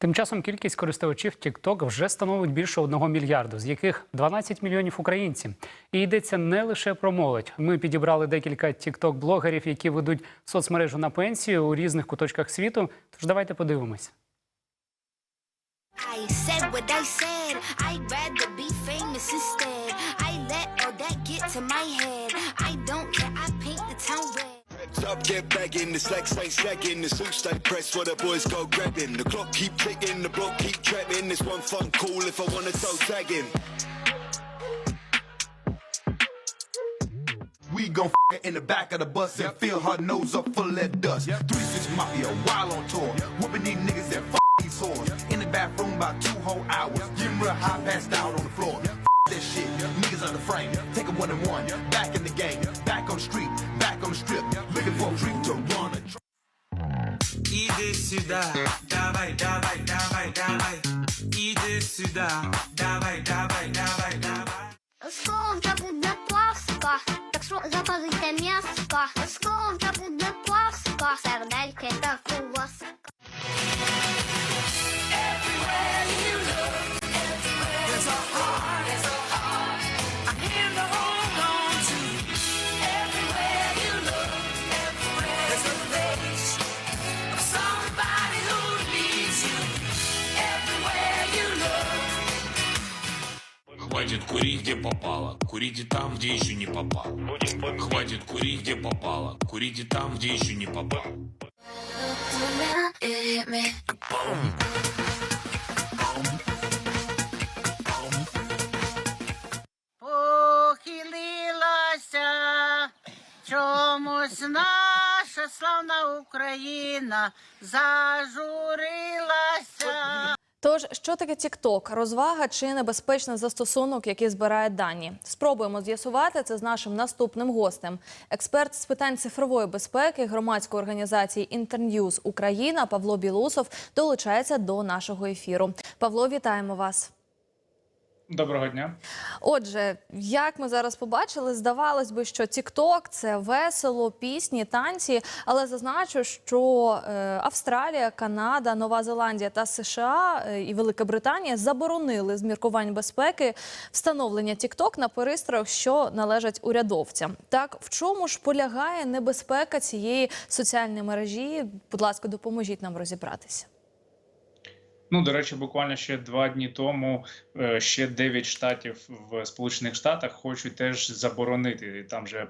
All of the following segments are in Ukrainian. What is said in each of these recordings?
Тим часом кількість користувачів TikTok вже становить більше одного мільярду, з яких 12 мільйонів українці. І йдеться не лише про молодь. Ми підібрали декілька TikTok-блогерів, які ведуть соцмережу на пенсію у різних куточках світу. Тож давайте подивимось. I Up, get back in, the slacks ain't slacking, the suit stay pressed for the boys go grabbing. The clock keep ticking, the block keep trapping. This one fun cool if I wanna toe tagging. We gon' f in the back of the bus and fill her nose up full of that dust. Three six mafia, wild on tour, whooping these niggas that f these whores. In the bathroom about two whole hours, getting real high, passed out on the floor. F that shit, niggas on the frame, take a one and one, back сюда, давай, давай, давай, давай. Иди сюда, давай, давай, давай, давай. Скоро буде плавська, так що запалите м'яско. Скоро буде плавська, сердельки та куласка. Попало. Курите там, где еще не попало. Хватит курить, где попало. Курите там, где еще не попало. Похилилася чомусь наша славна Україна зажурилася. Тож, що таке TikTok? Розвага чи небезпечний застосунок, який збирає дані? Спробуємо з'ясувати це з нашим наступним гостем. Експерт з питань цифрової безпеки громадської організації Інтерньюз Україна Павло Білусов долучається до нашого ефіру. Павло, вітаємо вас. Доброго дня. Отже, як ми зараз побачили, здавалось би, що TikTok – це весело, пісні, танці. Але зазначу, що е, Австралія, Канада, Нова Зеландія та США е, і Велика Британія заборонили з міркувань безпеки встановлення TikTok на пристроях, що належать урядовцям. Так в чому ж полягає небезпека цієї соціальної мережі? Будь ласка, допоможіть нам розібратися. Ну, до речі, буквально ще два дні тому е, ще 9 штатів в Сполучених Штатах хочуть теж заборонити. Там же е,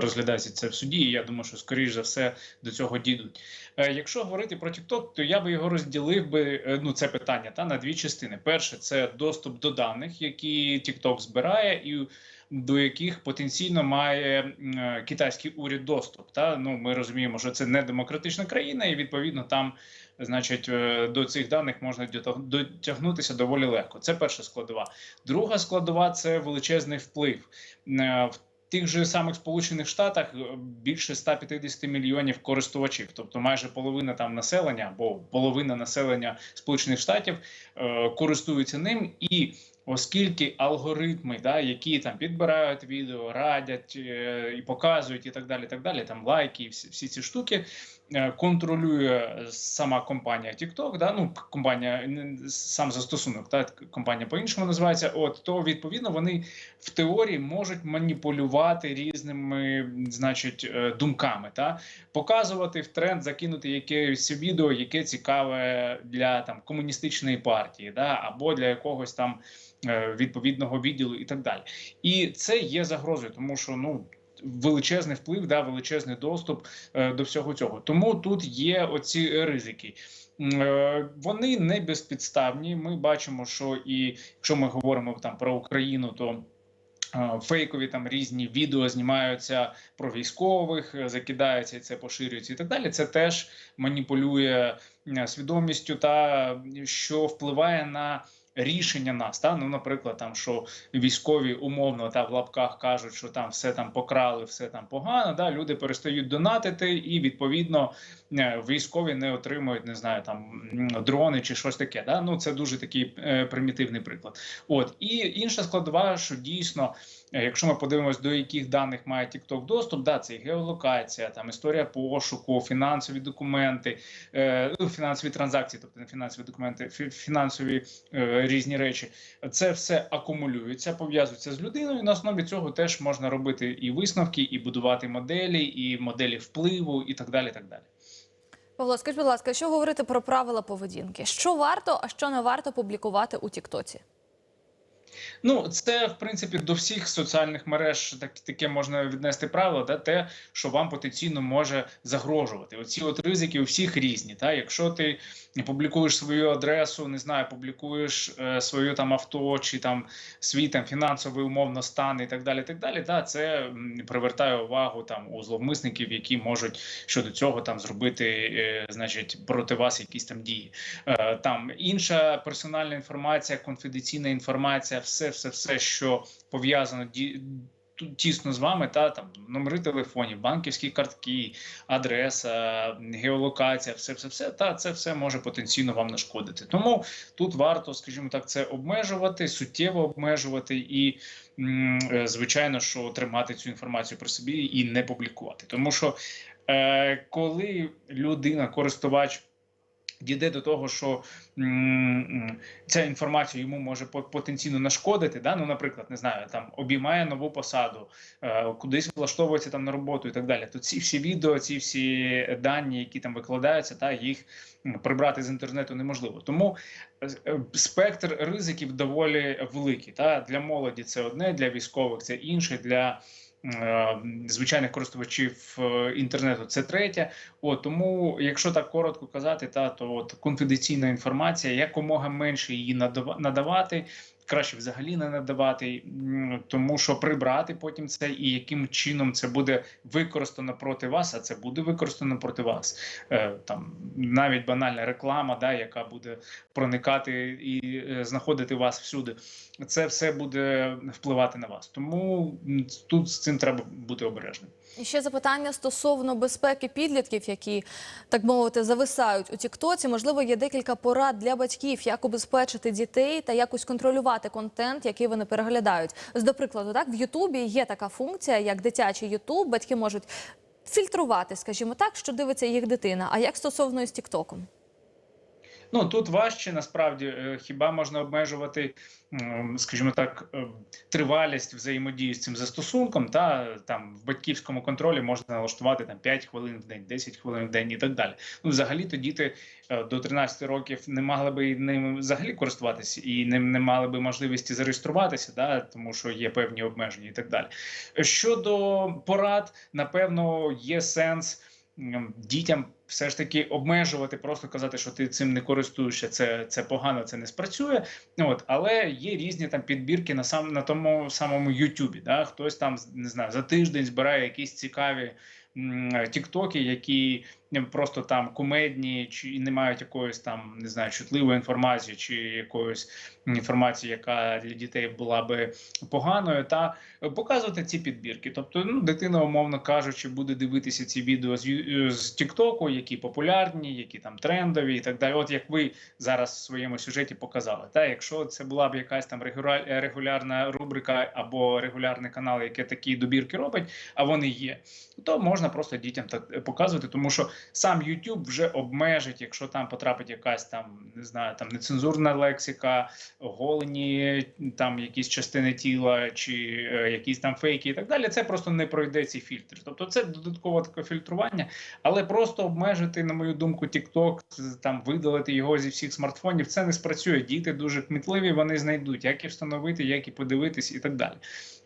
розглядається це в суді. і Я думаю, що скоріш за все до цього дійдуть. Е, Якщо говорити про TikTok, то я би його розділив би ну це питання та на дві частини. Перше це доступ до даних, які TikTok збирає, і до яких потенційно має е, китайський уряд доступ. Та ну ми розуміємо, що це не демократична країна, і відповідно там значить, е, до цих даних можна дотягнутися доволі легко. Це перша складова. Друга складова це величезний вплив. Е, В тих же самих Сполучених Штатах більше 150 мільйонів користувачів, тобто майже половина там населення або половина населення Сполучених Штатів користуються ним і. Оскільки алгоритми, да, які там підбирають відео, радять е, і показують, і так далі, так далі, там лайки, і всі, всі ці штуки, контролює сама компанія TikTok, да, ну компанія сам застосунок, та компанія по-іншому називається. От то відповідно вони в теорії можуть маніпулювати різними, значить, е, думками, та показувати в тренд, закинути якесь відео, яке цікаве для там комуністичної партії, да, або для якогось там е, відповідного відділу, і так далі. І це є загрозою, тому що ну. Величезний вплив, да, величезний доступ е, до всього цього. Тому тут є оці ризики. Е, Вони не безпідставні. Ми бачимо, що і якщо ми говоримо там про Україну, то е, фейкові там різні відео знімаються про військових, закидаються і це поширюється і так далі. Це теж маніпулює свідомістю та що впливає на рішення нас. Та ну, наприклад, там що військові умовно та в лапках кажуть, що там все там покрали, все там погано. Да, люди перестають донатити, і відповідно е, військові не отримують, не знаю, там дрони чи щось таке. Да? Ну це дуже такий е, примітивний приклад. От і інша складова, що дійсно. Е, Якщо ми подивимось, до яких даних має TikTok доступ, да, це і геолокація, там історія пошуку, фінансові документи, е, ну, фінансові транзакції, тобто не фінансові документи, фі- фінансові е, різні речі. Це все акумулюється, пов'язується з людиною. На основі цього теж можна робити і висновки, і будувати моделі, і моделі впливу, і так далі. так далі. Павло, скажіть, будь ласка, що говорити про правила поведінки? Що варто, а що не варто публікувати у Тіктоці? Ну, це в принципі до всіх соціальних мереж так, таке можна віднести правило, да, те, що вам потенційно може загрожувати. Оці от ризики у всіх різні. Та якщо ти публікуєш свою адресу, не знаю, публікуєш е, свою там авто чи там свій там фінансовий умовно стан і так далі. Так далі, да, це привертає увагу там у зловмисників, які можуть щодо цього там зробити, е, значить, проти вас якісь там дії. Е, там інша персональна інформація, конфіденційна інформація, все, все, все, що пов'язано тісно з вами, та там номери телефонів, банківські картки, адреса, геолокація, все, все, все, та це все може потенційно вам нашкодити. Тому тут варто, скажімо так, це обмежувати, суттєво обмежувати і. е, Звичайно, що тримати цю інформацію при собі і не публікувати, тому що е, коли людина, користувач дійде до того, що ця інформація йому може по- потенційно нашкодити. Да? Ну, наприклад, не знаю, там обіймає нову посаду, е, кудись влаштовується там на роботу і так далі. То ці всі відео, ці всі дані, які там викладаються, та їх прибрати з інтернету неможливо. Тому е, е, спектр ризиків доволі великий. Та для молоді це одне, для військових це інше. Для звичайних користувачів е, інтернету це третє. От тому, якщо так коротко казати, та то от конфіденційна інформація, якомога менше її надава- надавати. Краще взагалі не надавати, тому що прибрати потім це і яким чином це буде використано проти вас, а це буде використано проти вас. Е, там навіть банальна реклама, да, яка буде проникати і е, знаходити вас всюди. Це все буде впливати на вас. Тому тут з цим треба бути обережним. І ще запитання стосовно безпеки підлітків, які так мовити зависають у Тіктоці. Можливо, є декілька порад для батьків, як убезпечити дітей та якось контролювати контент, який вони переглядають. З до прикладу, так в Ютубі є така функція, як дитячий Ютуб. Батьки можуть фільтрувати, скажімо так, що дивиться їх дитина. А як стосовно із Тіктоком? Ну тут важче насправді е, хіба можна обмежувати, скажімо так, е, тривалість взаємодії з цим застосунком. Та там в батьківському контролі можна налаштувати там 5 хвилин в день, 10 хвилин в день і так далі. Ну, взагалі, то діти е, до 13 років не могли би ним взагалі користуватися і не, не мали би можливості зареєструватися, да, тому що є певні обмеження і так далі. Щодо порад, напевно, є сенс дітям все ж таки обмежувати, просто казати, що ти цим не користуєшся, це, це погано, це не спрацює. От, але є різні там підбірки на сам на тому самому Ютубі. Да? Хтось там не знаю за тиждень збирає якісь цікаві тіктоки, які просто там кумедні, чи не мають якоїсь там не знаю чутливої інформації, чи якоїсь інформації, яка для дітей була би поганою, та показувати ці підбірки. Тобто, ну дитина, умовно кажучи, буде дивитися ці відео з з Тіктоку, які популярні, які там трендові і так далі. От як ви зараз в своєму сюжеті показали. Та якщо це була б якась там регуля- регулярна рубрика або регулярний канал, яке такі добірки робить, а вони є, то можна просто дітям так показувати, тому що сам YouTube вже обмежить, якщо там потрапить якась там не знаю, там нецензурна лексика, голені там якісь частини тіла чи е, якісь там фейки і так далі. Це просто не пройде ці фільтри. Тобто це додаткове таке фільтрування, але просто обмежити, на мою думку, TikTok, там видалити його зі всіх смартфонів. Це не спрацює. Діти дуже кмітливі, вони знайдуть, як і встановити, як і подивитись, і так далі.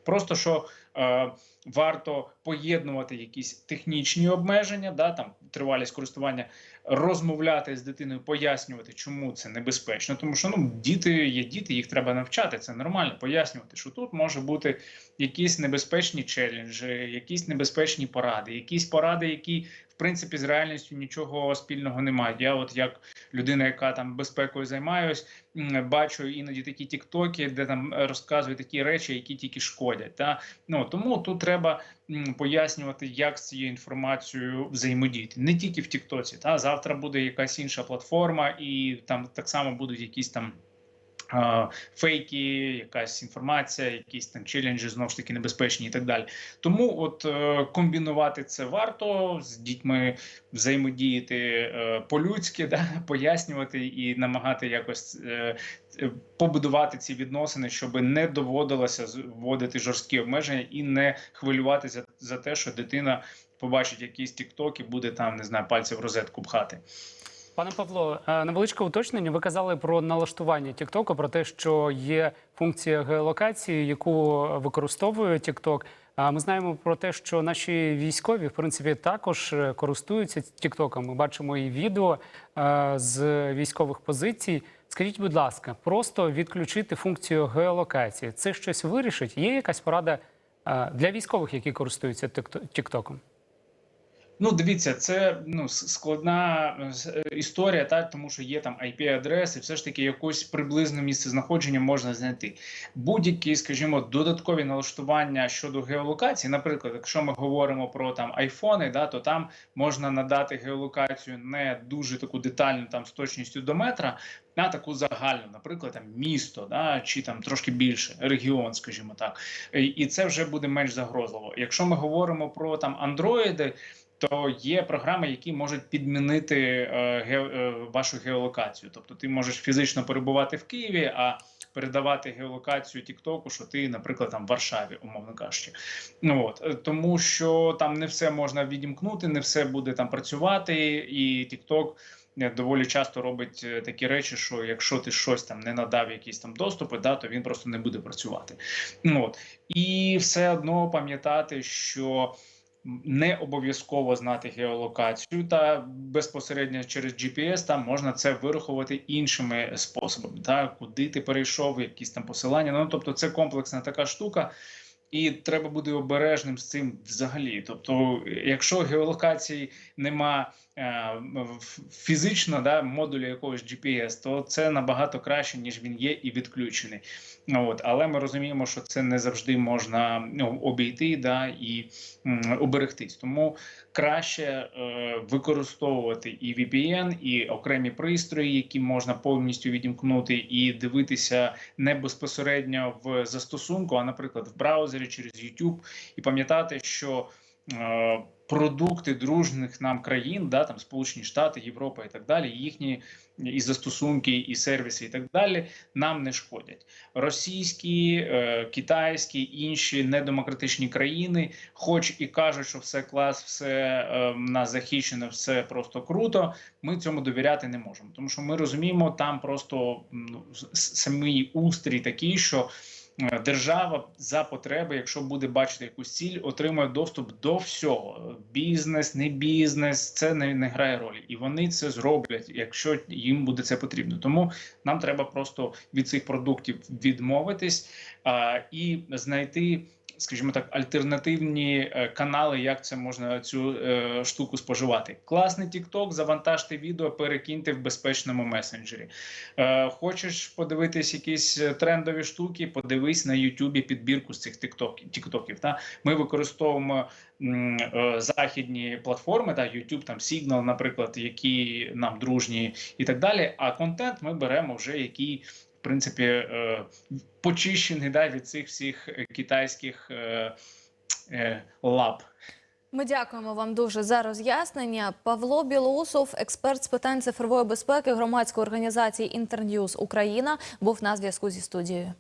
Просто що е, варто поєднувати якісь технічні обмеження, да там тривалість користування, розмовляти з дитиною, пояснювати, чому це небезпечно. Тому що ну діти є діти, їх треба навчати. Це нормально, пояснювати, що тут може бути якісь небезпечні челенджі, якісь небезпечні поради, якісь поради, які в принципі з реальністю нічого спільного не мають. Я, от як людина, яка там безпекою займаюсь, бачу іноді такі тіктоки, де там розказують такі речі, які тільки шкодять. Та ну тому тут треба пояснювати, як з цією інформацією взаємодіяти. Не тільки в Тіктоці. Та завтра буде якась інша платформа, і там так само будуть якісь там. Фейки, якась інформація, якісь там челенджі знову ж таки небезпечні і так далі. Тому от е, комбінувати це варто з дітьми взаємодіяти е, по-людськи, да, пояснювати і намагати якось е, побудувати ці відносини, щоб не доводилося вводити жорсткі обмеження і не хвилюватися за те, що дитина побачить якийсь тікток і буде там не знаю пальці в розетку пхати. Пане Павло, е, невеличке уточнення. Ви казали про налаштування TikTok, про те, що є функція геолокації, яку використовує TikTok. А ми знаємо про те, що наші військові, в принципі, також е, користуються TikTok. Ми бачимо і відео е, з військових позицій. Скажіть, будь ласка, просто відключити функцію геолокації. Це щось вирішить? Є якась порада для військових, які користуються TikTok? Ну, дивіться, це ну складна е, е, історія, так тому що є там IP-адреси, все ж таки якось приблизне місце знаходження можна знайти. Будь-які, скажімо, додаткові налаштування щодо геолокації. Наприклад, якщо ми говоримо про там айфони, да, то там можна надати геолокацію не дуже таку детальну, там з точністю до метра, а таку загальну, наприклад, там місто, да, чи там трошки більше регіон, скажімо так, і це вже буде менш загрозливо. Якщо ми говоримо про там андроїди то є програми, які можуть підмінити е, ге, е, вашу геолокацію. Тобто ти можеш фізично перебувати в Києві, а передавати геолокацію Тіктоку, що ти, наприклад, там в Варшаві, умовно кажучи. Ну от е, тому, що там не все можна відімкнути, не все буде там працювати, і Тікток. Доволі часто робить такі речі, що якщо ти щось там не надав якісь там доступи, да, то він просто не буде працювати. Ну, от. І все одно пам'ятати, що не обов'язково знати геолокацію, та безпосередньо через GPS там можна це вирахувати іншими способами. Так, куди ти перейшов, якісь там посилання. Ну тобто, це комплексна така штука. І треба бути обережним з цим взагалі. Тобто, якщо геолокації нема фізично да, модуля якогось GPS, то це набагато краще, ніж він є і відключений. От, але ми розуміємо, що це не завжди можна ну, обійти да, і м, уберегтись. Тому краще е, використовувати і VPN, і окремі пристрої, які можна повністю відімкнути, і дивитися не безпосередньо в застосунку, а, наприклад, в браузері через YouTube, і пам'ятати, що е, продукти дружних нам країн, да, там Сполучені Штати, Європа і так далі, їхні і застосунки, і сервіси, і так далі, нам не шкодять. Російські, е, китайські, інші недемократичні країни, хоч і кажуть, що все клас, все е, нас захищено, все просто круто. Ми цьому довіряти не можемо, тому що ми розуміємо, там просто ну, самий устрій такий, що е, держава за потреби, якщо буде бачити якусь ціль, отримує доступ до всього. Бізнес, не бізнес, це не, не грає ролі, і вони це зроблять, якщо їм буде це потрібно. Тому нам треба просто від цих продуктів відмовитись а, і знайти. Скажімо так, альтернативні е, канали, як це можна цю е, штуку споживати. Класний TikTok, завантажте відео, перекиньте в безпечному месенджері. Е, хочеш подивитись якісь трендові штуки, подивись на Ютубі підбірку з цих тіктоків. та? Ми використовуємо західні платформи, та YouTube, там Signal, наприклад, які нам дружні і так далі. А контент ми беремо вже який. В принципі, е, почищений да, від цих всіх китайських е, е, лап. Ми дякуємо вам дуже за роз'яснення. Павло Білоусов, експерт з питань цифрової безпеки громадської організації Інтерньюз Україна, був на зв'язку зі студією.